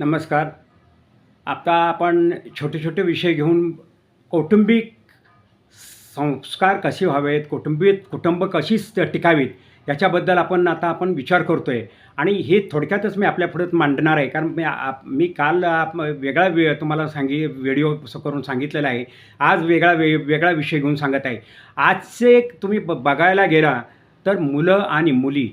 नमस्कार. आता आपण छोटे छोटे विषय घेऊन कौटुंबिक संस्कार कसे व्हावेत कौटुंबिक कुटुंब कशी टिकावीत याच्याबद्दल आपण आता आपण विचार करतो आहे आणि हे थोडक्यातच मी आपल्या पुढे मांडणार आहे. कारण मी आप- मी काल आप- वेगळा वे तुम्हाला सांगी व्हिडिओ असं करून सांगितलेला आहे. आज वेगळा वे वेगळा विषय घेऊन सांगत आहे. आजचे तुम्ही ब बघायला गेला तर मुलं आणि मुली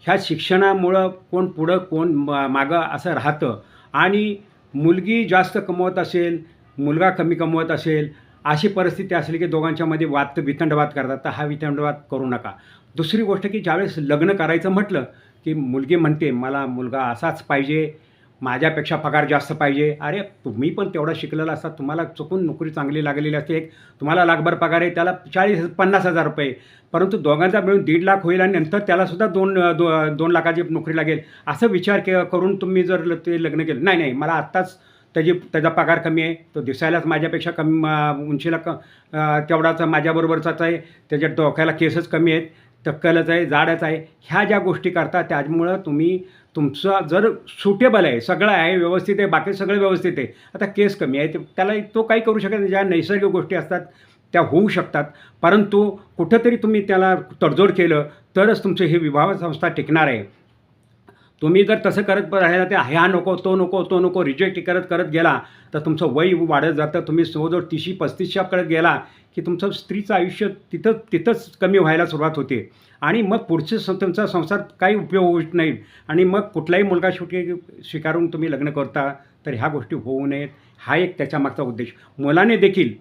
ह्या शिक्षणामुळं कोण पुढं कोण मागं असं राहतं. आणि मुलगी जास्त कमवत असेल मुलगा कमी कमवत असेल अशी परिस्थिती असली की दोघांच्यामध्ये वाद वितंडवाद करतात तर हा वितंडवाद करू नका. दुसरी गोष्ट की ज्यावेळेस लग्न करायचं म्हटलं की मुलगी म्हणते मला मुलगा असाच पाहिजे माझ्यापेक्षा पगार जास्त पाहिजे. अरे तुम्ही पण तेवढा शिकलेला असता तुम्हाला चुकून नोकरी चांगली लागलेली असते. एक तुम्हाला लाखभर पगार आहे त्याला चाळीस पन्नास हजार रुपये. परंतु दोघांचा मिळून दीड लाख होईल आणि नंतर त्यालासुद्धा दोन दो दोन लाखाची नोकरी लागेल. असं विचार के करून तुम्ही जर ते लग्न केलं. नाही नाही मला आत्ताच त्याची त्याचा पगार कमी आहे. तो दिसायलाच माझ्यापेक्षा कमी उंचीला क तेवढाचा तेवढाच माझ्याबरोबरचाच आहे. त्याच्या डोक्याला केसच कमी आहेत. टक्कलच आहे जाडच आहे. ह्या ज्या गोष्टी करता त्यामुळं तुम्ही तुमचं जर सुटेबल आहे सगळं आहे व्यवस्थित आहे बाकी सगळं व्यवस्थित आहे आता केस कमी आहे त्याला तो काही करू शकत नाही. ज्या नैसर्गिक गोष्टी असतात त्या होऊ शकतात. परंतु कुठंतरी तुम्ही त्याला तडजोड केलं तरच तुमचं हे विवाह संस्था टिकणार आहे. तुम्ही जर तसं करत राहिला ते ह्या नको तो नको तो नको रिजेक्ट करत करत गेला तर तुमचं वय वाढत जातं. तुम्ही जवळजवळ तिशी पस्तीसच्याकडे गेला की तुमचं स्त्रीचं आयुष्य तिथं तिथंच कमी व्हायला सुरुवात होते. आणि मग पुढचे स तुमचा संसार काही उपयोग होत नाही. आणि मग कुठलाही मुलगा शेवटी स्वीकारून तुम्ही लग्न करता तर ह्या गोष्टी होऊ नयेत. हा एक त्याच्यामागचा उद्देश. मुलाने देखील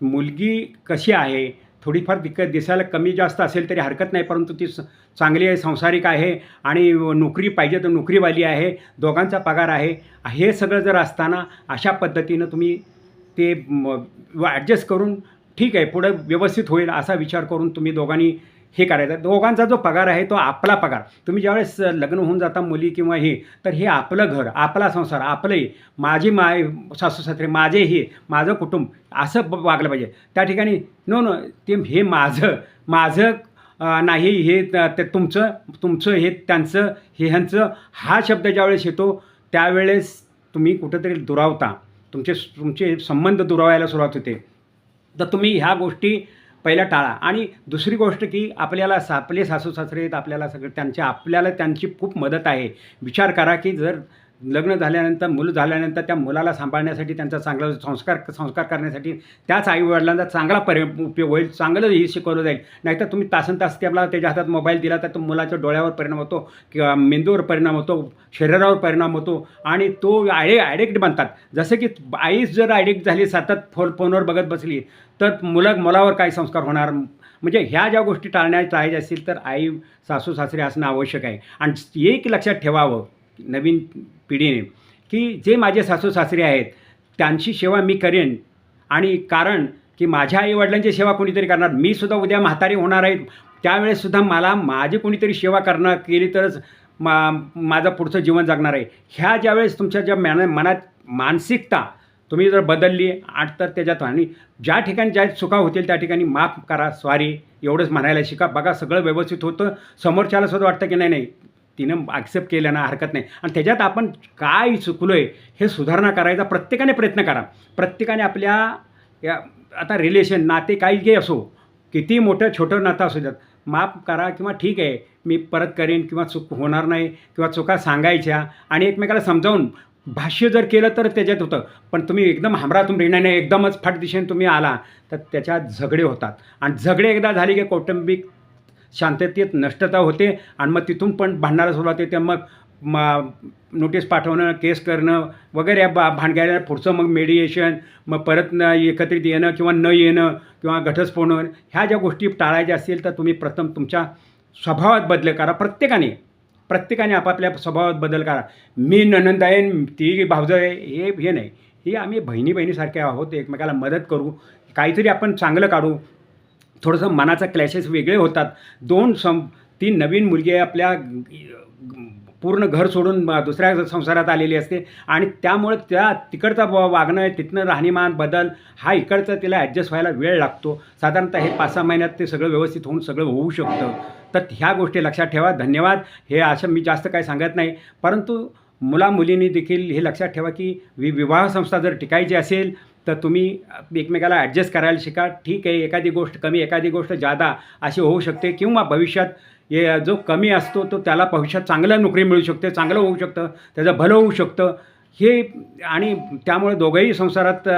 मुलगी कशी आहे थोडीफार दिक्कत दिसायला कमी जास्त असेल तरी हरकत नाही परंतु ती चांगली आहे संसारिक आहे आणि नोकरी पाहिजे तर नोकरीवाली आहे दोघांचा पगार आहे. हे सगळं जर असताना अशा पद्धतीनं तुम्ही ते ॲडजस्ट करून ठीक आहे पुढं व्यवस्थित होईल असा विचार करून तुम्ही दोघांनी हे करायचं. दोघांचा जो पगार आहे तो आपला पगार. तुम्ही ज्यावेळेस लग्न होऊन जाता मुली किंवा हे तर हे आपलं घर आपला संसार आपलंही माझी माय सासू सासरे माझे हे माझं कुटुंब असं ब- वागलं पाहिजे. त्या ठिकाणी नो नो ते हे माझं माझं नाही हे ते तुमचं तुमचं हे त्यांचं हे ह्यांचं. हा शब्द ज्यावेळेस येतो त्यावेळेस तुम्ही कुठंतरी दुरावता. तुमचे तुमचे संबंध दुरावायला सुरुवात होते. तर तुम्ही ह्या गोष्टी पहिला टाळा. आणि दुसरी गोष्ट की आपल्याला सा आपले सासू सासरे आहेत आपल्याला सगळं त्यांच्या आपल्याला त्यांची खूप मदत आहे. विचार करा की जर लग्न झाल्यानंतर मुलं झाल्यानंतर त्या मुलाला सांभाळण्यासाठी त्यांचा चांगला संस्कार संस्कार करण्यासाठी त्याच आईवडिलांचा चांगला परि उपयोग होईल चांगलं हे शिकवलं जाईल. नाहीतर तुम्ही तासन तास त्याला त्याच्या हातात मोबाईल दिला तर तो मुलाच्या डोळ्यावर परिणाम होतो किंवा मेंदूवर परिणाम होतो शरीरावर परिणाम होतो आणि तो आय ॲडिक्ट बनतात. जसं की आईच जर ॲडिक्ट झाली सतत फोन फोनवर बघत बसली तर मुलं मुलावर काय संस्कार होणार? म्हणजे ह्या ज्या गोष्टी टाळण्यात टाळायच्या असतील तर आई सासू सासरे असणं आवश्यक आहे. आणि एक लक्षात ठेवावं नवीन पिढीने की जे माझे सासू सासरे आहेत त्यांची सेवा मी करेन. आणि कारण की माझ्या आईवडिलांची सेवा कोणीतरी करणार मी सुद्धा उद्या म्हातारी होणार आहे. त्यावेळेससुद्धा मला माझी कोणीतरी सेवा करणं केली तरच मा माझं पुढचं जीवन जगणार आहे. ह्या ज्यावेळेस तुमच्या ज्या मॅन मनात मानसिकता तुम्ही जर बदलली आठ तर त्याच्यात आणि ज्या ठिकाणी ज्या चुका होतील त्या ठिकाणी माफ करा स्वारी एवढंच म्हणायला शिका. बघा सगळं व्यवस्थित होतं. समोरच्याला सुद्धा वाटतं की नाही नाही तिनं ॲक्सेप्ट केलं ना हरकत नाही. आणि त्याच्यात आपण काय चुकलो आहे हे सुधारणा करायचा प्रत्येकाने प्रयत्न करा. प्रत्येकाने आपल्या या आता रिलेशन नाते काही काही असो किती मोठं छोटं नातं असू द्यात माफ करा किंवा ठीक आहे मी परत करेन किंवा चूक होणार नाही किंवा चुका सांगायच्या आणि एकमेकाला समजावून भाष्य जर केलं तर त्याच्यात होतं. पण तुम्ही एकदम हमरातून रेणाने एकदमच फाट दिशेने तुम्ही आला तर त्याच्यात झगडे होतात. आणि झगडे एकदा झाले की कौटुंबिक शांततेत नष्टता होते आणि मग तिथून पण भांडणाला सुरुवात होते. मग म नोटीस पाठवणं केस करणं वगैरे या बा भांडग्याला पुढचं मग मेडिएशन मग परत न एकत्रित येणं किंवा न येणं किंवा घटस्फोट होणं ह्या ज्या गोष्टी टाळायच्या असतील तर तुम्ही प्रथम तुमच्या स्वभावात बदल करा. प्रत्येकाने प्रत्येकाने आपापल्या स्वभावात बदल करा. मी ननंद आहे ती भावजं आहे हे हे नाही. ही आम्ही बहिणी बहिणीसारखे आहोत एकमेकाला मदत करू. काहीतरी आपण चांगलं काढू. थोडंसं मनाचा क्लॅशेस वेगळे होतात. दोन सं ती नवीन मुलगी आपल्या पूर्ण घर सोडून दुसऱ्या संसारात आलेली असते. आणि त्यामुळे त्या तिकडचा व- वागणं आहे तिथनं राहणीमान बदल हा इकडचा तिला ॲडजस्ट व्हायला वेळ लागतो. साधारणतः हे पाच सहा महिन्यात ते सगळं व्यवस्थित होऊन सगळं होऊ शकतं. तर ह्या गोष्टी लक्षात ठेवा. धन्यवाद. हे असं मी जास्त काही सांगत नाही. परंतु मुलामुलींनी देखील हे लक्षात ठेवा की वि विवाह संस्था जर टिकायची असेल तर तुम्ही एकमेकाला ॲडजस्ट करायला शिका. ठीक आहे एखादी गोष्ट कमी एखादी गोष्ट जादा अशी होऊ शकते किंवा भविष्यात ये जो कमी असतो तो त्याला भविष्यात चांगलं नोकरी मिळू शकते चांगलं होऊ शकतं त्याचं भलं होऊ शकतं. हे आणि त्यामुळे दोघंही संसारात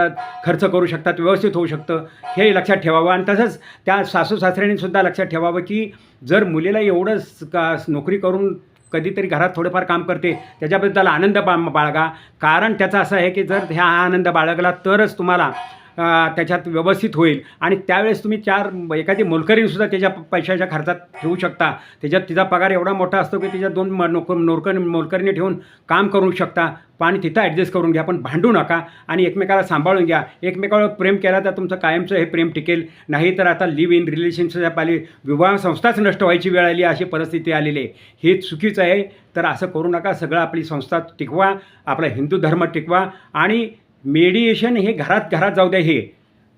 खर्च करू शकतात व्यवस्थित होऊ शकतं. हे लक्षात ठेवावं आणि तसंच त्या सासू सासऱ्यांनी सुद्धा लक्षात ठेवावं की जर मुलीला एवढंच का नोकरी करून कधीतरी घरात थोडंफार काम करते. त्याच्याबद्दल आनंद बा बाळगा. कारण त्याचा असं आहे की जर ह्या आनंद बाळगला तरच तुम्हाला त्याच्यात व्यवस्थित होईल. आणि त्यावेळेस तुम्ही चार एखादी मोलकरीणसुद्धा त्याच्या पैशाच्या खर्चात ठेवू शकता. त्याच्यात तिचा पगार एवढा मोठा असतो की त्याच्यात दोन नोक नोकर मोलकरीने ठेवून काम करू शकता. पाणी तिथं ॲडजस्ट करून घ्या पण भांडू नका आणि एकमेकाला सांभाळून घ्या. एकमेकावर प्रेम केला तर तुमचं कायमचं हे प्रेम टिकेल. नाही तर आता लिव्ह इन रिलेशनशिप आली विवाह संस्थाच नष्ट व्हायची वेळ आली अशी परिस्थिती आलेली आहे. हे चुकीचं आहे. तर असं करू नका. सगळं आपली संस्था टिकवा. आपला हिंदू धर्म टिकवा. आणि मेडिएशन हे घरात घरात जाऊ द्या हे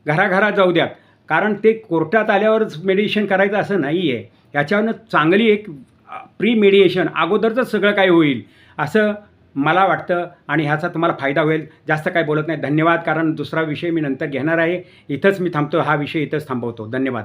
घराघरात जाऊ द्यात कारण ते कोर्टात आल्यावरच मेडिएशन करायचं असं नाही आहे याच्यावरनं चांगली एक प्री मेडिएशन अगोदरच सगळं काही होईल असं मला वाटतं आणि ह्याचा तुम्हाला फायदा होईल. जास्त काय बोलत नाही. धन्यवाद. कारण दुसरा विषय मी नंतर घेणार आहे. इथंच मी थांबतो. हा विषय इथंच थांबवतो. धन्यवाद.